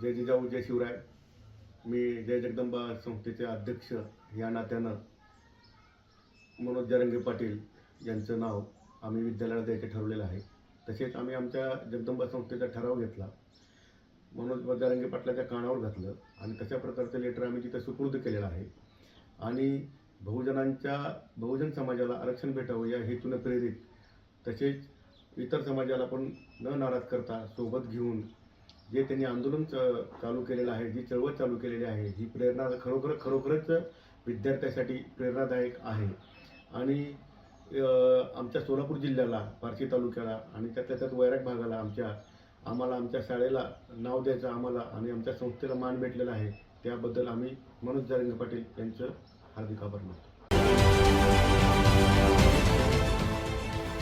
जय जिजाऊ जय शिवराय. मी जय जगदंबा संस्थेचे अध्यक्ष या नात्यानं मनोज जरंगे पाटील यांचं नाव आम्ही विद्यालयाला द्यायचं ठरवलेलं आहे. तसेच आम्ही आमच्या जगदंबा संस्थेचा ठराव घेतला. मनोज जरंगे पाटलाच्या कानावर घातलं आणि तशा प्रकारचं लेटर आम्ही तिथं सुपूर्द केलेलं आहे. आणि बहुजनांच्या बहुजन समाजाला आरक्षण भेटावं या हेतूनं प्रेरित तसेच इतर समाजाला पण न नाराज करता सोबत घेऊन जे त्यांनी आंदोलन च- चालू केलेलं आहे जी चळवळ चालू केलेली आहे ही प्रेरणा खरोखर खरोखरच विद्यार्थ्यासाठी प्रेरणादायक आहे. आणि आमच्या सोलापूर जिल्ह्याला पारशी तालुक्याला आणि त्यातल्या त्यात वैराग भागाला आमच्या आम्हाला आमच्या शाळेला नाव द्यायचं आम्हाला आणि आमच्या संस्थेला मान भेटलेला आहे त्याबद्दल आम्ही मनोज जारंगे पाटील यांचं हार्दिक आभार मानतो.